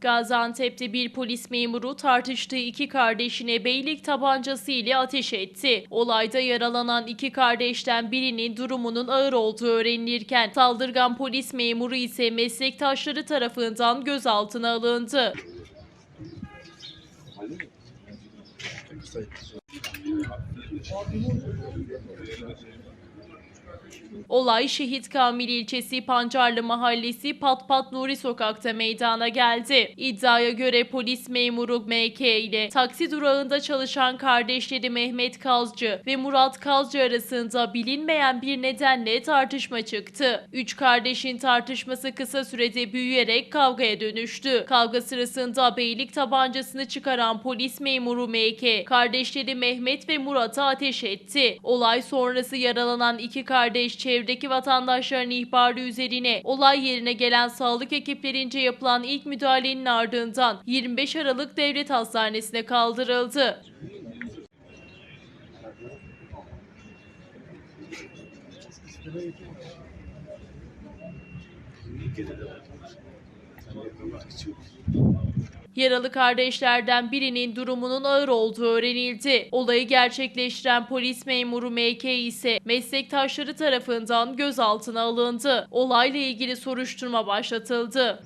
Gaziantep'te bir polis memuru tartıştığı iki kardeşine beylik tabancası ile ateş etti. Olayda yaralanan iki kardeşten birinin durumunun ağır olduğu öğrenilirken saldırgan polis memuru ise meslektaşları tarafından gözaltına alındı. Olay Şehit Kamil ilçesi Pancarlı Mahallesi Patpat Nuri Sokak'ta meydana geldi. İddiaya göre polis memuru MK ile taksi durağında çalışan kardeşleri Mehmet Kazcı ve Murat Kazcı arasında bilinmeyen bir nedenle tartışma çıktı. Üç kardeşin tartışması kısa sürede büyüyerek kavgaya dönüştü. Kavga sırasında beylik tabancasını çıkaran polis memuru MK, kardeşleri Mehmet ve Murat'a ateş etti. Olay sonrası yaralanan iki kardeş çevredeki vatandaşların ihbarı üzerine olay yerine gelen sağlık ekiplerince yapılan ilk müdahalenin ardından 25 Aralık Devlet Hastanesi'ne kaldırıldı. Yaralı kardeşlerden birinin durumunun ağır olduğu öğrenildi. Olayı gerçekleştiren polis memuru MK ise meslektaşları tarafından gözaltına alındı. Olayla ilgili soruşturma başlatıldı.